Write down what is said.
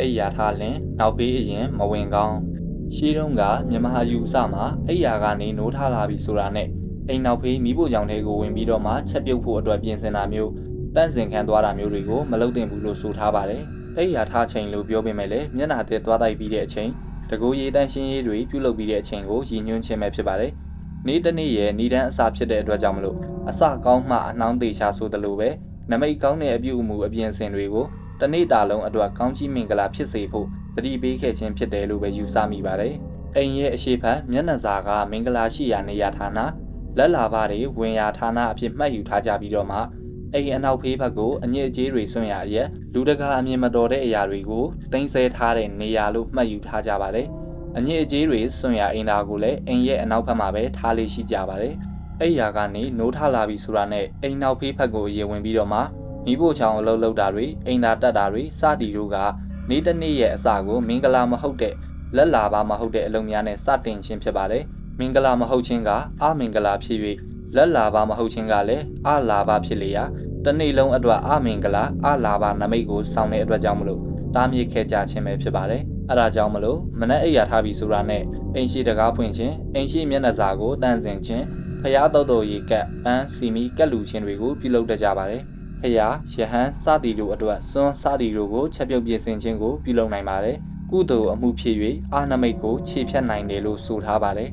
အိယာထားလင်နောက်ဘေးအရင်မဝင်ကောင်းရှေးတုန်းကမြမအယူအဆမှာအိယာကနေနိုးထားလာပြီဆိုတာနဲ့အိမ်နောက်ဖေးမိဖို့ကြောင့်တဲကိုဝင်ပြီးတော့မှချက်ပြုတ်ဖို့အတွက်ပြင်ဆင်တာမျိုးတန့်စင်ခံသွားတာမျိုးတွေကိုမလုပ်သင့်ဘူးလို့ဆိုထားပါတယ်အိယာထားချိန်လို့ပြောပေမဲ့လည်းမျက်နှာသက်သွားတိုက်ပြီးတဲ့အချိန်တကူရေးတန်းရှင်းရေးတွေပြုလုပ်ပြီးတဲ့အချိန်ကိုရည်ညွှန်းခြင်းပဲဖြစ်ပါတယ်နေ့တစ်နေ့ရဲ့ဤတန်းအစာဖြစ်တဲ့အတွက်ကြောင့်မလို့အစကောင်းမှအနှောင်းသေးချဆိုသလိုပဲနမိတ်ကောင်းတဲ့အပြုအမူအပြင်ဆင်တွေကို တနေ့တာလုံးအတွက်ကောင်းကြီးမင်္ဂလာဖြစ်စေဖို့တတိပေးခဲ့ခြင်းဖြစ်တယ်လို့ပဲယူဆမိပါတယ်။အိမ်ရဲ့အရှိဖက်မျက်နှာစာကမင်္ဂလာရှိရာနေရာဌာနလက်လာပါတွေဝင်ရာဌာနအဖြစ်မှတ်ယူထားကြပြီးတော့မှအိမ်အနောက်ဖေးဘက်ကိုအညစ်အကြေးတွေဆွန့်ရရဲ့လူတကာအမြင်မတော်တဲ့အရာတွေကိုတင်ဆက်ထားတဲ့နေရာလို့မှတ်ယူထားကြပါတယ်။အညစ်အကြေးတွေဆွန့်ရအိမ်သားကိုလည်းအိမ်ရဲ့အနောက်ဘက်မှာပဲထားလေးရှိကြပါတယ်။အိမ်ယာကနေနိုးထလာပြီဆိုတာနဲ့အိမ်နောက်ဖေးဘက်ကိုရေဝင်ပြီးတော့မှ မိဖို့ချောင်အလုပ်လုပ်တာတွေအိမ်သာတက်တာတွေစသည်တို့ကနေ့တစ်နေ့ရဲ့အစကိုမင်္ဂလာမဟုတ်တဲ့လက်လာပါမဟုတ်တဲ့အလုပ်များနဲ့စတင်ခြင်းဖြစ်ပါတယ်မင်္ဂလာမဟုတ်ခြင်းကအမင်္ဂလာဖြစ်၍လက်လာပါမဟုတ်ခြင်းကလည်းအလာပါဖြစ်လေရာတနေ့လုံးအတွက်အမင်္ဂလာအလာပါနမိတ်ကိုစောင့်တဲ့အတွက်ကြောင့်မလို့တားမြစ်ခဲ့ကြခြင်းပဲဖြစ်ပါတယ်အဲဒါကြောင့်မလို့မနက်အိယာထားပြီးဆိုတာနဲ့အိမ်ရှိတကားဖွင့်ခြင်းအိမ်ရှိမျက်နှာစာကိုတန့်စင်ခြင်းဖျားတော်တော်ရေကပ်ပန်းစီမီကက်လူခြင်းတွေကိုပြုလုပ်တတ်ကြပါတယ် ဖျားရဟန်းစသည်တို့အတွက်စွန်းစသည်တို့ကိုချက်ပြုတ်ပြင်ဆင်ခြင်းကိုပြုလုပ်နိုင်ပါတယ်ကုသိုလ်အမှုဖြစ်၍အာနမိတ်ကိုခြေဖြတ်နိုင်တယ်လို့ဆိုထားပါတယ်